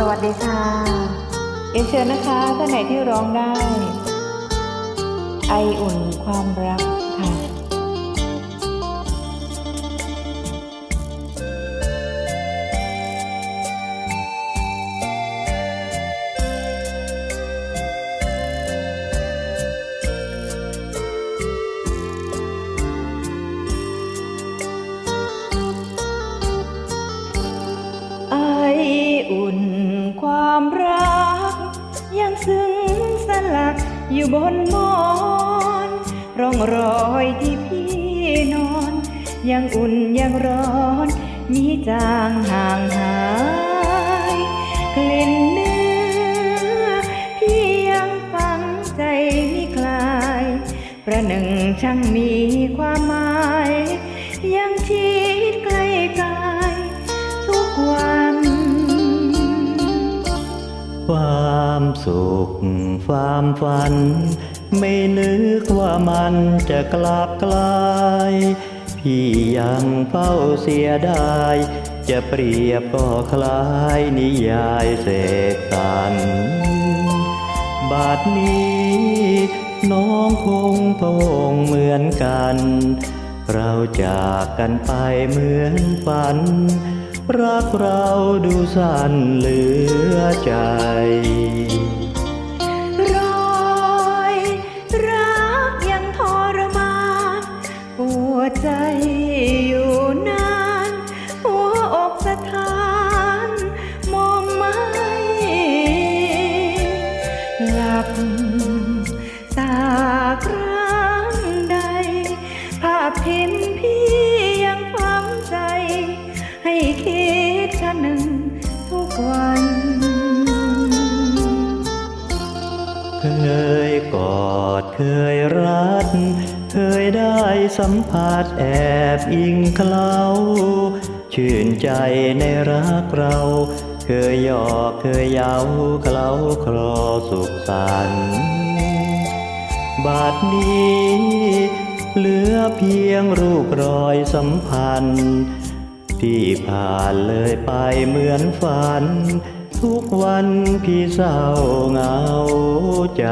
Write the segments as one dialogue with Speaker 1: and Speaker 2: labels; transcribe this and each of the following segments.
Speaker 1: สวัสดีค่ะเรียนเชิญนะคะท่านไหนที่ร้องได้ ไออุ่นความรักค่ะ อยู่บนหมอน ร่องรอยที่พี่นอน ยังอุ่นยังร้อนมีจางห่างหายกลิ่นเนื้อพี่ยังฝังใจไม่คลาย ประหนึ่งช่างมีความหมาย ยังชิดใกล้กาย ทุกวันวา
Speaker 2: ความสุข ความฝัน ไม่นึกว่ามันจะกลับกลาย พี่ยังเฝ้าเสียดาย จะเปรียบก็คล้ายนิยายเสกสรรบาดนี้ น้องคงพงเหมือนกัน เราจากกันไปเหมือนฝัน รักเราดูสั้นเหลือใจ
Speaker 1: หนึ่งทุกวัน
Speaker 2: เคยกอดเคยรัด เคยได้สัมผัสแอบอิงเคล้าชื่นใจในรักเรา เคยหยอกเคยเย้าเคล้าคลอสุขสันต์บาดนี้ เหลือเพียงรูปรอยสัมพันธ์ ที่ผ่านเลยไปเหมือนฝัน ทุกวันพี่เศร้าเหงาใจ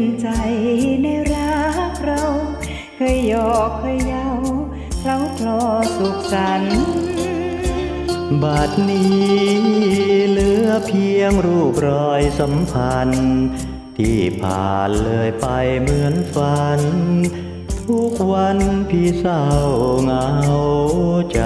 Speaker 1: นใจในรักเรา เคยหยอกเคยเย้าเคล้าคลอสุขสันต์
Speaker 2: บัดนี้เหลือเพียงรูปรอยสัมพันธ์ ที่ผ่านเลยไปเหมือนฝัน ทุกวันพี่เศร้าเหงาใจ